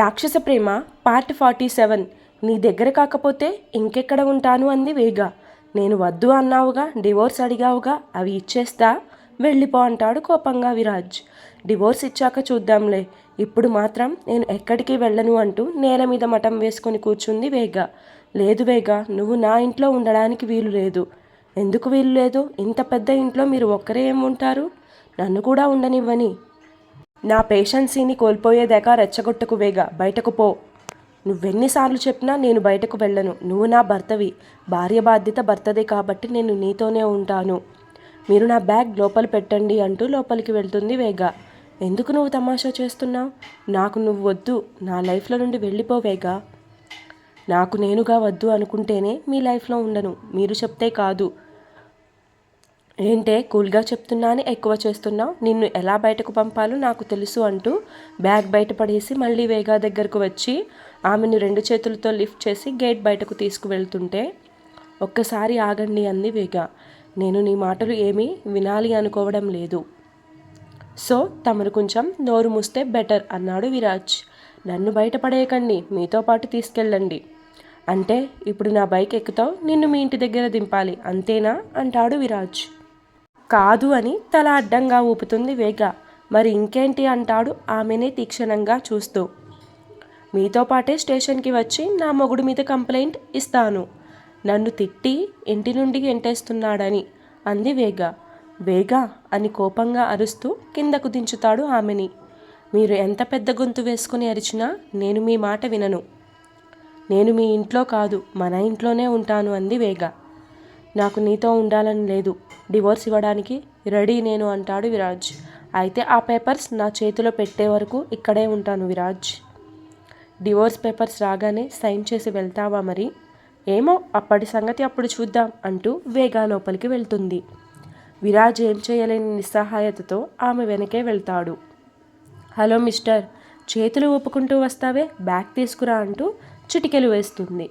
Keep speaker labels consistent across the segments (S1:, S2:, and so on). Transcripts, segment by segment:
S1: రాక్షస ప్రేమ part forty seven నీ దగ్గర కాకపోతే ఇంకెక్కడ ఉంటాను అంది వేగ. నేను వద్దు అన్నావుగా డివోర్స్ అడిగావుగా అవి ఇచ్చేస్తా వెళ్ళిపో అంటాడు కోపంగా విరాజ్. డివోర్స్ ఇచ్చాక చూద్దాంలే. ఇప్పుడు మాత్రం నేను ఎక్కడికి వెళ్ళను అంటూ నేల మీద మఠం వేసుకొని కూర్చుంది వేగ. లేదు వేగ నువ్వు నా ఇంట్లో ఉండడానికి వీలు లేదు. ఎందుకు వీలు లేదు? ఇంత పెద్ద ఇంట్లో మీరు ఒక్కరే ఏమి ఉంటారు? నన్ను కూడా ఉండనివ్వని. నా పేషెన్సీని కోల్పోయేదాకా రెచ్చగొట్టకు వేగ బయటకు పో. నువ్వెన్నిసార్లు చెప్పినా నేను బయటకు వెళ్ళను. నువ్వు నా భర్తవి. భార్య బాధ్యత భర్తదే కాబట్టి నేను నీతోనే ఉంటాను. మీరు నా బ్యాగ్ లోపల పెట్టండి అంటూ లోపలికి వెళ్తుంది వేగా. ఎందుకు నువ్వు తమాషా చేస్తున్నావు? నాకు నువ్వు వద్దు. నా లైఫ్లో నుండి వెళ్ళిపోవేగా నాకు నేనుగా వద్దు అనుకుంటేనే మీ లైఫ్లో ఉండను. మీరు చెప్తే కాదు. ఏంటే కూల్గా చెప్తున్నానే ఎక్కువ చేస్తున్నావు? నిన్ను ఎలా బయటకు పంపాలో నాకు తెలుసు అంటూ బ్యాగ్ బయటపడేసి మళ్ళీ వేగా దగ్గరకు వచ్చి ఆమెను రెండు చేతులతో లిఫ్ట్ చేసి గేట్ బయటకు తీసుకువెళ్తుంటే ఒక్కసారి ఆగండి అంది వేగా. నేను నీ మాటలు ఏమీ వినాలి అనుకోవడం లేదు. సో తమరు కొంచెం నోరు మూస్తే బెటర్ అన్నాడు విరాజ్. నన్ను బయటపడేయకండి మీతో పాటు తీసుకెళ్ళండి. అంటే ఇప్పుడు నా బైక్ ఎక్కుతావు నిన్ను మీ ఇంటి దగ్గర దింపాలి అంతేనా? అంటాడు విరాజ్. కాదు అని తల అడ్డంగా ఊపుతుంది వేగ. మరి ఇంకేంటి అంటాడు ఆమెనే తీక్షణంగా చూస్తూ. మీతో పాటే స్టేషన్కి వచ్చి నా మొగుడు మీద కంప్లైంట్ ఇస్తాను. నన్ను తిట్టి ఇంటి నుండి ఎంటేస్తున్నాడని అంది వేగ. వేగ అని కోపంగా అరుస్తూ కిందకు దించుతాడు ఆమెని. మీరు ఎంత పెద్ద గొంతు వేసుకుని అరిచినా నేను మీ మాట వినను. నేను మీ ఇంట్లో కాదు మన ఇంట్లోనే ఉంటాను అంది వేగ. నాకు నీతో ఉండాలని లేదు. డివోర్స్ ఇవ్వడానికి రెడీ నేను అంటాడు విరాజ్. అయితే ఆ పేపర్స్ నా చేతిలో పెట్టే వరకు ఇక్కడే ఉంటాను విరాజ్. డివోర్స్ పేపర్స్ రాగానే సైన్ చేసి వెళ్తావా మరి? ఏమో అప్పటి సంగతి అప్పుడు చూద్దాం అంటూ వేగా లోపలికి వెళ్తుంది. విరాజ్ ఏం చేయలేని నిస్సహాయతతో ఆమె వెనకే వెళ్తాడు. హలో మిస్టర్ చేతులు ఊపుకుంటూ వస్తావే? బ్యాగ్ తీసుకురా అంటూ చిటికెలు వేస్తుంది.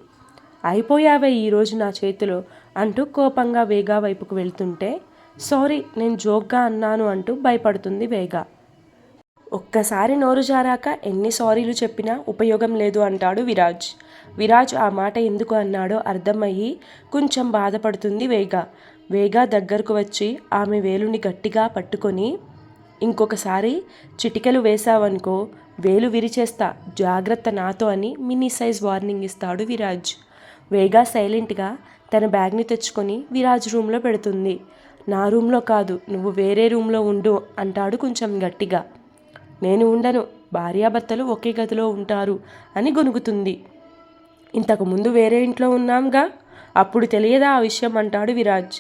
S1: అయిపోయావే ఈరోజు నా చేతిలో? అంటూ కోపంగా వేగా వైపుకు వెళ్తుంటే సారీ నేను జోక్గా అన్నాను అంటూ భయపడుతుంది వేగా. ఒక్కసారి నోరు జారాక ఎన్ని సారీలు చెప్పినా ఉపయోగం లేదు అంటాడు విరాజ్. విరాజ్ ఆ మాట ఎందుకు అన్నాడో అర్థమయ్యి కొంచెం బాధపడుతుంది వేగా. వేగా దగ్గరకు వచ్చి ఆమె వేలుని గట్టిగా పట్టుకొని ఇంకొకసారి చిటికెలు వేశావనుకో వేలు విరిచేస్తా జాగ్రత్త నాతో అని మినీ సైజ్ వార్నింగ్ ఇస్తాడు విరాజ్. వేగా సైలెంట్గా తన బ్యాగ్ని తెచ్చుకొని విరాజ్ రూమ్లో పెడుతుంది. నా రూమ్లో కాదు నువ్వు వేరే రూమ్లో ఉండు అంటాడు కొంచెం గట్టిగా. నేను ఉండను భార్యాభర్తలు ఒకే గదిలో ఉంటారు అని గొనుగుతుంది. ఇంతకుముందు వేరే ఇంట్లో ఉన్నాంగా? అప్పుడు తెలియదా ఆ విషయం అంటాడు విరాజ్.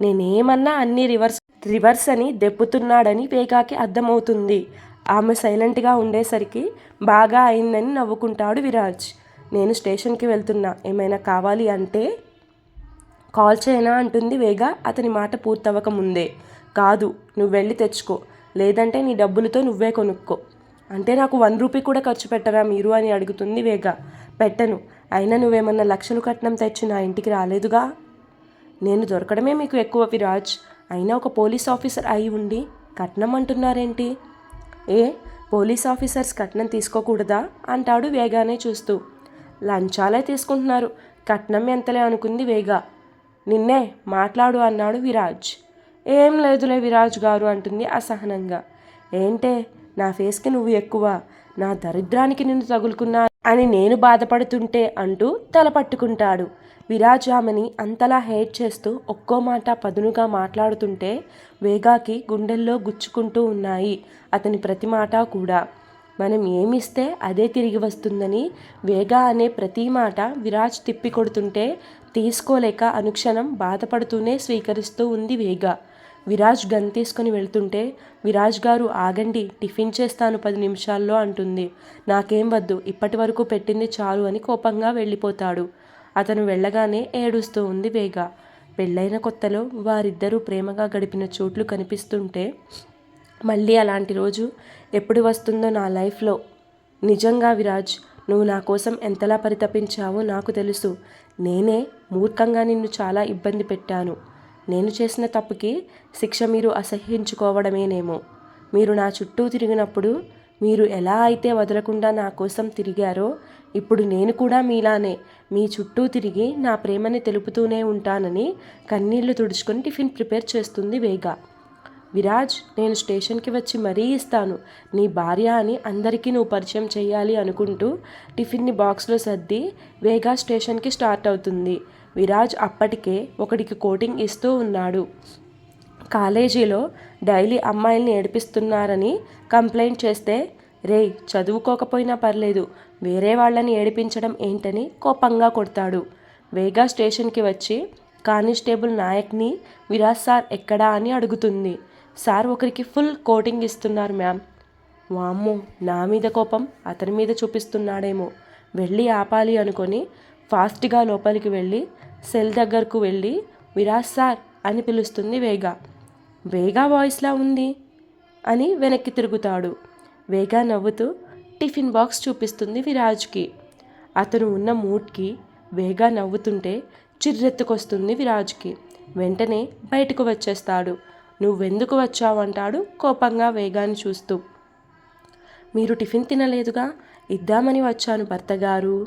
S1: నేనేమన్నా అన్ని రివర్స్ రివర్స్ అని దెప్పుతున్నాడని పేకాకి అర్థమవుతుంది. ఆమె సైలెంట్గా ఉండేసరికి బాగా అయిందని నవ్వుకుంటాడు విరాజ్. నేను స్టేషన్కి వెళ్తున్నా ఏమైనా కావాలి అంటే కాల్ చేయనా అంటుంది వేగా. అతని మాట పూర్తవక ముందే. కాదు నువ్వు వెళ్ళి తెచ్చుకో. లేదంటే నీ డబ్బులతో నువ్వే కొనుక్కో. అంటే నాకు వన్ రూపీ కూడా ఖర్చు పెట్టరా మీరు అని అడుగుతుంది వేగా. పెట్టను. అయినా నువ్వేమన్నా లక్షలు కట్నం తెచ్చి నా ఇంటికి రాలేదుగా? నేను దొరకడమే మీకు ఎక్కువ విరాజ్. అయినా ఒక పోలీస్ ఆఫీసర్ అయి ఉండి కట్నం అంటున్నారేంటి? ఏ? పోలీస్ ఆఫీసర్స్ కట్నం తీసుకోకూడదా? అంటాడు వేగానే చూస్తూ. లంచాలే తీసుకుంటున్నారు. కట్నం ఎంతలే అనుకుంది వేగా. నిన్నే మాట్లాడు అన్నాడు విరాజ్. ఏం లేదులే విరాజ్ గారు అంటుంది అసహనంగా. ఏంటే నా ఫేస్కి నువ్వు ఎక్కువ నా దరిద్రానికి నిన్ను తగులుకున్నా అని నేను బాధపడుతుంటే అంటూ తల పట్టుకుంటాడు. విరాజ్ ఆమెని అంతలా హేట్ చేస్తూ ఒక్కో మాట పదునుగా మాట్లాడుతుంటే వేగాకి గుండెల్లో గుచ్చుకుంటూ ఉన్నాయి అతని ప్రతి మాట కూడా. మనం ఏమిస్తే అదే తిరిగి వస్తుందని వేగా అనే ప్రతి మాట విరాజ్ తిప్పి కొడుతుంటే తీసుకోలేక అనుక్షణం బాధపడుతూనే స్వీకరిస్తూ ఉంది వేగ. విరాజ్ గన్ తీసుకొని వెళ్తుంటే విరాజ్ గారు ఆగండి టిఫిన్ చేస్తాను పది నిమిషాల్లో అంటుంది. నాకేం వద్దు ఇప్పటి వరకు పెట్టింది చాలు అని కోపంగా వెళ్ళిపోతాడు. అతను వెళ్ళగానే ఏడుస్తూ ఉంది వేగ. పెళ్ళైన కొత్తలో వారిద్దరూ ప్రేమగా గడిపిన చోట్లు కనిపిస్తుంటే మళ్ళీ అలాంటి రోజు ఎప్పుడు వస్తుందో నా లైఫ్లో. నిజంగా విరాజ్ నువ్వు నా కోసం ఎంతలా పరితపించావో నాకు తెలుసు. నేనే మూర్ఖంగా నిన్ను చాలా ఇబ్బంది పెట్టాను. నేను చేసిన తప్పుకి శిక్ష మీరు అసహ్యించుకోవడమేనేమో. మీరు నా చుట్టూ తిరిగినప్పుడు మీరు ఎలా అయితే వదలకుండా నా కోసం తిరిగారో ఇప్పుడు నేను కూడా మీలానే మీ చుట్టూ తిరిగి నా ప్రేమని తెలుపుతూనే ఉంటానని కన్నీళ్ళు తుడుచుకొని టిఫిన్ ప్రిపేర్ చేస్తుంది వేగా. విరాజ్ నేను స్టేషన్కి వచ్చి మరీ ఇస్తాను. నీ భార్య అని అందరికీ నువ్వు పరిచయం చేయాలి అనుకుంటూ టిఫిన్ని బాక్స్లో సర్ది వేగా స్టేషన్కి స్టార్ట్ అవుతుంది. విరాజ్ అప్పటికే ఒకడికి కోటింగ్ ఇస్తూ ఉన్నాడు. కాలేజీలో డైలీ అమ్మాయిల్ని ఏడిపిస్తున్నారని కంప్లైంట్ చేస్తే రేయ్ చదువుకోకపోయినా పర్లేదు వేరే వాళ్ళని ఏడిపించడం ఏంటని కోపంగా కొడతాడు వేగా స్టేషన్కి వచ్చి కానిస్టేబుల్ నాయక్ని విరాజ్ సార్ ఎక్కడా? అని అడుగుతుంది. సార్ ఒకరికి ఫుల్ కోటింగ్ ఇస్తున్నారు మ్యామ్. వామ్మో నా మీద కోపం అతని మీద చూపిస్తున్నాడేమో. వెళ్ళి ఆపాలి అనుకొని ఫాస్ట్గా లోపలికి వెళ్ళి సెల్ దగ్గరకు వెళ్ళి విరాజ్ సార్ అని పిలుస్తుంది వేగా. వేగా వాయిస్లా ఉంది అని వెనక్కి తిరుగుతాడు. వేగా నవ్వుతూ టిఫిన్ బాక్స్ చూపిస్తుంది విరాజ్కి. అతను ఉన్న మూడ్కి వేగా నవ్వుతుంటే చిర్రెత్తుకొస్తుంది విరాజ్కి. వెంటనే బయటకు వచ్చేస్తాడు. నువ్వెందుకు వచ్చావంటాడు కోపంగా వేగాన్ని చూస్తూ. మీరు టిఫిన్ తినలేదుగా? ఇద్దామని వచ్చాను భర్తగారు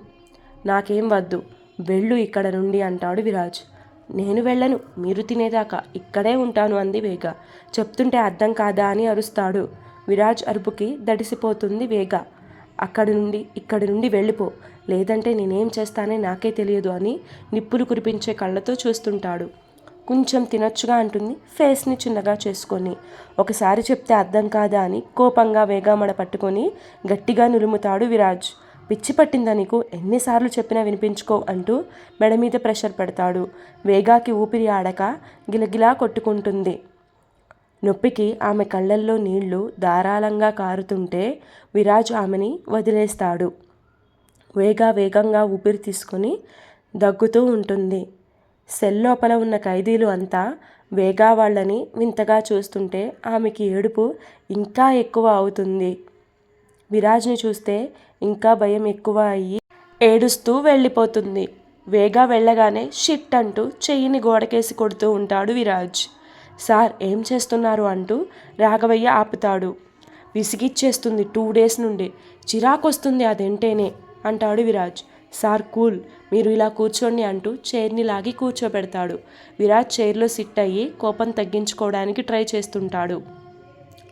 S1: నాకేం వద్దు వెళ్ళు ఇక్కడ నుండి అంటాడు విరాజ్. నేను వెళ్ళను మీరు తినేదాకా ఇక్కడే ఉంటాను అంది వేగ. చెప్తుంటే అర్థం కాదా అని అరుస్తాడు విరాజ్ అరుపుకి దడిసిపోతుంది వేగ. అక్కడి నుండి ఇక్కడి నుండి వెళ్ళిపో లేదంటే నేనేం చేస్తానే నాకే తెలియదు అని నిప్పులు కురిపించే కళ్ళతో చూస్తుంటాడు. కొంచెం తినొచ్చుగా అంటుంది ఫేస్ని చిన్నగా చేసుకొని. ఒకసారి చెప్తే అర్థం కాదా అని కోపంగా వేగామడ పట్టుకొని గట్టిగా నులుముతాడు విరాజ్. పిచ్చి పట్టిందా నీకు? ఎన్నిసార్లు చెప్పినా వినిపించుకో అంటూ మెడ మీద ప్రెషర్ పెడతాడు. వేగాకి ఊపిరి ఆడక గిలగిలా కొట్టుకుంటుంది. నొప్పికి ఆమె కళ్ళల్లో నీళ్ళు ధారాళంగా కారుతుంటే విరాజ్ ఆమెని వదిలేస్తాడు. వేగా వేగంగా ఊపిరి తీసుకొని దగ్గుతూ ఉంటుంది. సెల్ లోపల ఉన్న ఖైదీలు అంతా వేగా వాళ్ళని వింతగా చూస్తుంటే ఆమెకి ఏడుపు ఇంకా ఎక్కువ అవుతుంది. విరాజ్ని చూస్తే ఇంకా భయం ఎక్కువ అయ్యి ఏడుస్తూ వెళ్ళిపోతుంది. వేగా వెళ్ళగానే షిట్ అంటూ చెయ్యిని గోడకేసి కొడుతూ ఉంటాడు విరాజ్. సార్ ఏం చేస్తున్నారు? అంటూ రాఘవయ్య ఆపుతాడు. విసిగిచ్చేస్తుంది టూ డేస్ నుండి. చిరాకొస్తుంది అదేంటేనే అంటాడు విరాజ్. Sir cool. మీరు ఇలా కూర్చోండి అంటూ చైర్ని లాగి కూర్చోబెడతాడు. విరాట్ చైర్లో సిట్ అయ్యి కోపం తగ్గించుకోవడానికి ట్రై చేస్తుంటాడు.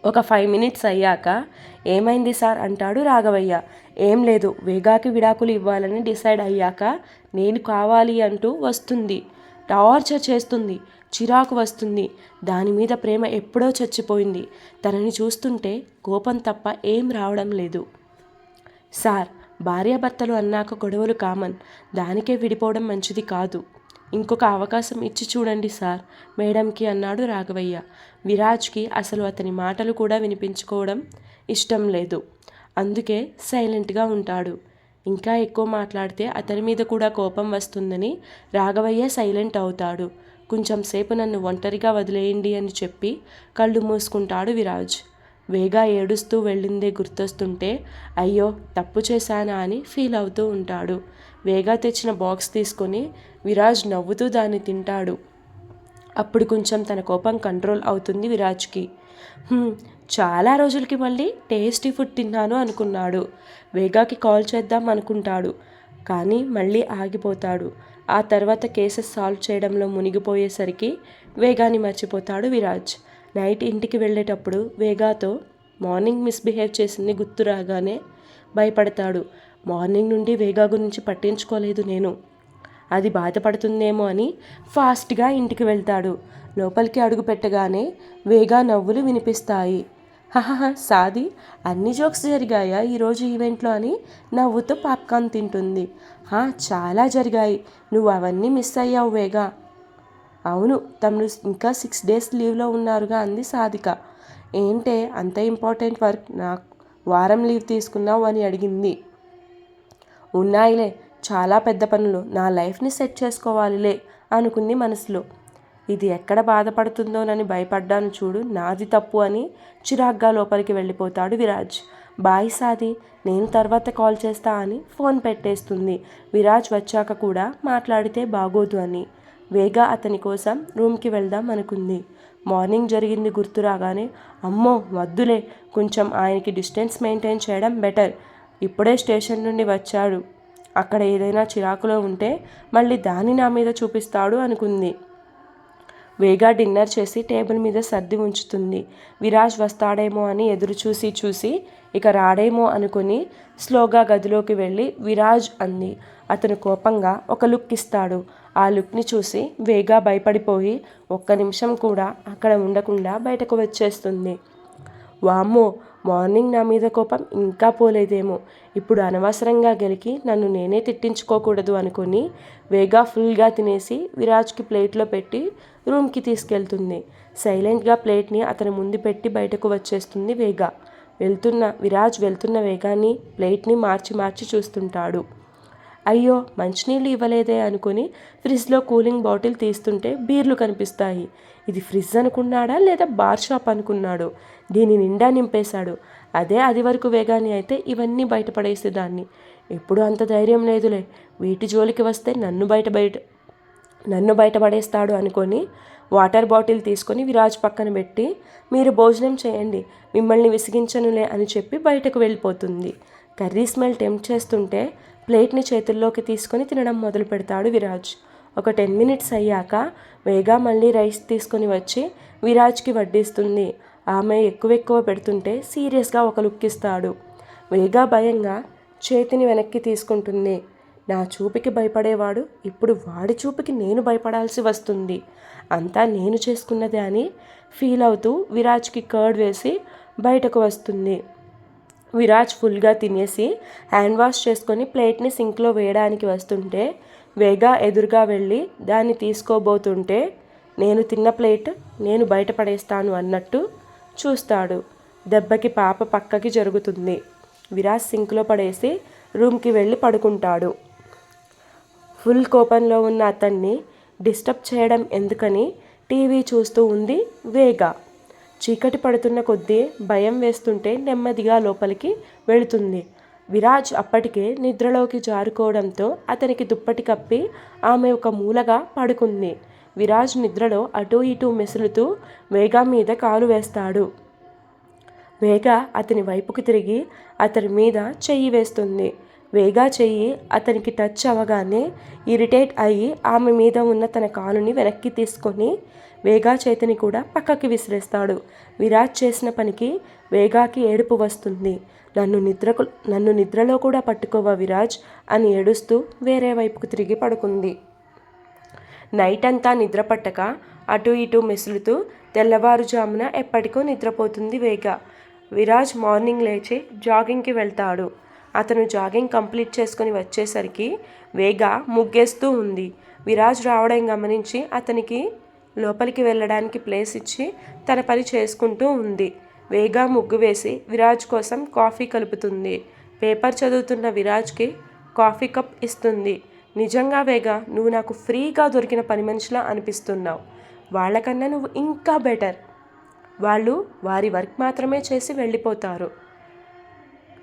S1: ఒక ఫైవ్ మినిట్స్ అయ్యాక ఏమైంది సార్? అంటాడు రాఘవయ్య. ఏం లేదు. వేగాకి విడాకులు ఇవ్వాలని డిసైడ్ అయ్యాక నేను కావాలి అంటూ వస్తుంది. టార్చర్ చేస్తుంది. చిరాకు వస్తుంది. దాని మీద ప్రేమ ఎప్పుడో చచ్చిపోయింది. తనని చూస్తుంటే కోపం తప్ప ఏం రావడం లేదు. సార్ భార్యాభర్తలు అన్నాక గొడవలు కామన్. దానికే విడిపోవడం మంచిది కాదు. ఇంకొక అవకాశం ఇచ్చి చూడండి సార్ మేడంకి అన్నాడు రాఘవయ్య. విరాజ్కి అసలు అతని మాటలు కూడా వినిపించుకోవడం ఇష్టం లేదు. అందుకే సైలెంట్గా ఉంటాడు. ఇంకా ఎక్కువ మాట్లాడితే అతని మీద కూడా కోపం వస్తుందని రాఘవయ్య సైలెంట్ అవుతాడు. కొంచెం సేపు నన్ను ఒంటరిగా వదిలేయండి అని చెప్పి కళ్ళు మూసుకుంటాడు విరాజ్. వేగా ఏడుస్తూ వెళ్ళిందే గుర్తొస్తుంటే అయ్యో తప్పు చేశానా అని ఫీల్ అవుతూ ఉంటాడు. వేగా తెచ్చిన బాక్స్ తీసుకొని విరాజ్ నవ్వుతూ దాన్ని తింటాడు. అప్పుడు కొంచెం తన కోపం కంట్రోల్ అవుతుంది విరాజ్కి. చాలా రోజులకి మళ్ళీ టేస్టీ ఫుడ్ తిన్నాను అనుకున్నాడు. వేగాకి కాల్ చేద్దాం అనుకుంటాడు. కానీ మళ్ళీ ఆగిపోతాడు. ఆ తర్వాత కేసెస్ సాల్వ్ చేయడంలో మునిగిపోయేసరికి వేగాన్ని మర్చిపోతాడు విరాజ్. నైట్ ఇంటికి వెళ్ళేటప్పుడు వేగాతో మార్నింగ్ మిస్బిహేవ్ చేసింది గుర్తు రాగానే భయపడతాడు. మార్నింగ్ నుండి వేగా గురించి పట్టించుకోలేదు నేను. అది బాధపడుతుందేమో అని ఫాస్ట్గా ఇంటికి వెళ్తాడు. లోపలికి అడుగు పెట్టగానే వేగా నవ్వులు వినిపిస్తాయి. హహహ సాది అన్ని జోక్స్ జరిగాయా ఈరోజు ఈవెంట్లో అని నవ్వుతో పాప్కార్న్ తింటుంది. "హా, చాలా జరిగాయి. నువ్వు అవన్నీ మిస్ అయ్యావు వేగా. అవును తమను ఇంకా సిక్స్ డేస్ లీవ్లో ఉన్నారుగా అంది సాధిక. ఏంటే అంత ఇంపార్టెంట్ వర్క్ నా వారం లీవ్ తీసుకున్నావు అని అడిగింది. ఉన్నాయిలే చాలా పెద్ద పనులు నా లైఫ్ని సెట్ చేసుకోవాలిలే అనుకుంది మనసులో. ఇది ఎక్కడ బాధపడుతుందోనని భయపడ్డాను చూడు నాది తప్పు అని చిరాగ్గా లోపలికి వెళ్ళిపోతాడు విరాజ్. బాయ్ సాది నేను తర్వాత కాల్ చేస్తా అని ఫోన్ పెట్టేస్తుంది. విరాజ్ వచ్చాక కూడా మాట్లాడితే బాగోదు అని. వేగా అతని కోసం రూమ్కి వెళ్దాం అనుకుంది. మార్నింగ్ జరిగింది గుర్తు రాగానే అమ్మో వద్దులే కొంచెం ఆయనకి డిస్టెన్స్ మెయింటైన్ చేయడం బెటర్. ఇప్పుడే స్టేషన్ నుండి వచ్చాడు. అక్కడ ఏదైనా చిరాకులో ఉంటే మళ్ళీ దాన్ని నా మీద చూపిస్తాడు అనుకుంది. వేగా డిన్నర్ చేసి టేబుల్ మీద సర్ది ఉంచుతుంది. విరాజ్ వస్తాడేమో అని ఎదురు చూసి చూసి ఇక రాడేమో అనుకుని స్లోగా గదిలోకి వెళ్ళి విరాజ్ అంది. అతను కోపంగా ఒక లుక్ ఇస్తాడు. ఆ లుక్ని చూసి వేగా భయపడిపోయి ఒక్క నిమిషం కూడా అక్కడ ఉండకుండా బయటకు వచ్చేస్తుంది. వామ్మో మార్నింగ్ నా మీద కోపం ఇంకా పోలేదేమో. ఇప్పుడు అనవసరంగా గెలికి నన్ను నేనే తిట్టించుకోకూడదు అనుకుని వేగా ఫుల్గా తినేసి విరాజ్కి ప్లేట్లో పెట్టి రూమ్కి తీసుకెళ్తుంది. సైలెంట్గా ప్లేట్ని అతని ముందు పెట్టి బయటకు వచ్చేస్తుంది వేగా. వెళ్తున్న విరాజ్ వెళ్తున్న వేగాన్ని ప్లేట్ని మార్చి మార్చి చూస్తుంటాడు. అయ్యో మంచినీళ్ళు ఇవ్వలేదే అనుకుని ఫ్రిడ్జ్లో కూలింగ్ బాటిల్ తీస్తుంటే బీర్లు కనిపిస్తాయి. ఇది ఫ్రిడ్జ్ అనుకున్నాడా లేదా బార్ షాప్ అనుకున్నాడు? దీని నిండా నింపేశాడు. అదే అది వరకు వేగాన్ని అయితే ఇవన్నీ బయటపడేసేదాన్ని ఎప్పుడు అంత ధైర్యం లేదులే. వీటి జోలికి వస్తే నన్ను బయట బయట నన్ను బయటపడేస్తాడు అనుకొని వాటర్ బాటిల్ తీసుకొని విరాజ్ పక్కన పెట్టి మీరు భోజనం చేయండి మిమ్మల్ని విసిగించనులే అని చెప్పి బయటకు వెళ్ళిపోతుంది. కర్రీ స్మెల్ టెంప్ట్ చేస్తుంటే ప్లేట్ని చేతుల్లోకి తీసుకొని తినడం మొదలు పెడతాడు విరాజ్. ఒక టెన్ మినిట్స్ అయ్యాక వేగా మళ్ళీ రైస్ తీసుకొని వచ్చి విరాజ్కి వడ్డిస్తుంది. ఆమె ఎక్కువ ఎక్కువ పెడుతుంటే సీరియస్గా ఒక లుక్ ఇస్తాడు. వేగా భయంగా చేతిని వెనక్కి తీసుకుంటుంది. నా చూపుకి భయపడేవాడు ఇప్పుడు వాడి చూపుకి నేను భయపడాల్సి వస్తుంది. అంతా నేను చేసుకున్నదే అని ఫీల్ అవుతూ విరాజ్కి కర్డ్ వేసి బయటకు వస్తుంది. విరాజ్ ఫుల్గా తినేసి హ్యాండ్ వాష్ చేసుకొని ప్లేట్ని సింక్లో వేయడానికి వస్తుంటే వేగా ఎదురుగా వెళ్ళి దాన్ని తీసుకోబోతుంటే నేను తిన్న ప్లేట్ నేను బయటపడేస్తాను అన్నట్టు చూస్తాడు. దెబ్బకి పాప పక్కకి జరుగుతుంది. విరాజ్ సింక్లో పడేసి రూమ్కి వెళ్ళి పడుకుంటాడు. ఫుల్ కోపంలో ఉన్న అతన్ని డిస్టర్బ్ చేయడం ఎందుకని టీవీ చూస్తూ ఉంది వేగా. చీకటి పడుతున్న కొద్దీ భయం వేస్తుంటే నెమ్మదిగా లోపలికి వెళుతుంది. విరాజ్ అప్పటికే నిద్రలోకి జారుకోవడంతో అతనికి దుప్పటి కప్పి ఆమె ఒక మూలగా పడుకుంది. విరాజ్ నిద్రలో అటూ ఇటూ మెసులుతూ వేగా మీద కాలు వేస్తాడు. వేగ అతని వైపుకు తిరిగి అతని మీద చెయ్యి వేస్తుంది. వేగా చెయ్యి అతనికి టచ్ అవ్వగానే ఇరిటేట్ అయ్యి ఆమె మీద ఉన్న తన కాలుని వెనక్కి తీసుకొని వేగా చేతిని కూడా పక్కకి విసిరేస్తాడు. విరాజ్ చేసిన పనికి వేగాకి ఏడుపు వస్తుంది. నన్ను నిద్రకు నన్ను నిద్రలో కూడా పట్టుకోవా విరాజ్ అని ఏడుస్తూ వేరే వైపుకు తిరిగి పడుకుంది. నైట్ అంతా నిద్ర పట్టక అటు ఇటు మెసులుతూ తెల్లవారుజామున ఎప్పటికో నిద్రపోతుంది వేగ. విరాజ్ మార్నింగ్ లేచి జాగింగ్కి వెళ్తాడు. అతను జాగింగ్ కంప్లీట్ చేసుకుని వచ్చేసరికి వేగ ముగ్గేస్తూ ఉంది. విరాజ్ రావడం గమనించి అతనికి లోపలికి వెళ్ళడానికి ప్లేస్ ఇచ్చి తన పని చేసుకుంటూ ఉంది. వేగా ముగ్గు వేసి విరాజ్ కోసం కాఫీ కలుపుతుంది. పేపర్ చదువుతున్న విరాజ్కి కాఫీ కప్ ఇస్తుంది. నిజంగా వేగా నువ్వు నాకు ఫ్రీగా దొరికిన పని మనిషిలా అనిపిస్తున్నావు. వాళ్ళకన్నా నువ్వు ఇంకా బెటర్. వాళ్ళు వారి వర్క్ మాత్రమే చేసి వెళ్ళిపోతారు.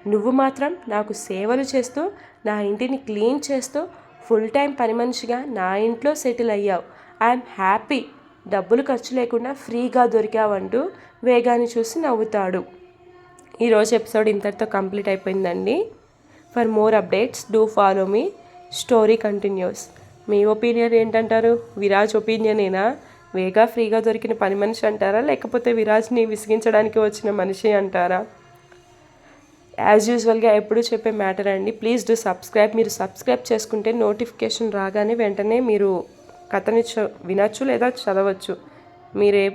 S1: నువ్వు మాత్రం నాకు సేవలు చేస్తూ నా ఇంటిని క్లీన్ చేస్తూ ఫుల్ టైం పని మనిషిగా నా ఇంట్లో సెటిల్ అయ్యావు. ఐఎమ్ హ్యాపీ డబ్బులు ఖర్చు లేకుండా ఫ్రీగా దొరికావంటూ వేగాన్ని చూసి నవ్వుతాడు. ఈరోజు ఎపిసోడ్ ఇంతటితో కంప్లీట్ అయిపోయిందండి. For more updates do follow me story continues me opinion ఏంటంటారు? విరాజ్ ఒపీనియనేనా వేగా ఫ్రీగా దొరికిన పని మనిషి అంటారా? లేకపోతే విరాజ్ని విసిగించడానికి వచ్చిన మనిషి అంటారా? యాజ్ యూజువల్గా ఎప్పుడు చెప్పే మ్యాటర్ అండి. ప్లీజ్ డూ సబ్స్క్రైబ్ మీరు సబ్స్క్రైబ్ చేసుకుంటే నోటిఫికేషన్ రాగానే వెంటనే మీరు కథని వినొచ్చు లేదా చదవచ్చు. మీరే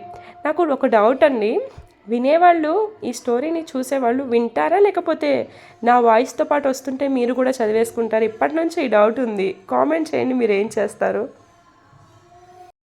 S1: నాకు ఒక డౌట్ అండి. వినేవాళ్ళు ఈ స్టోరీని చూసేవాళ్ళు వింటారా? లేకపోతే నా వాయిస్తో పాటు వస్తుంటే మీరు కూడా చదివేసుకుంటారు? ఇప్పటి నుంచి ఈ డౌట్ ఉంది. కామెంట్ చేయండి మీరు ఏం చేస్తారు?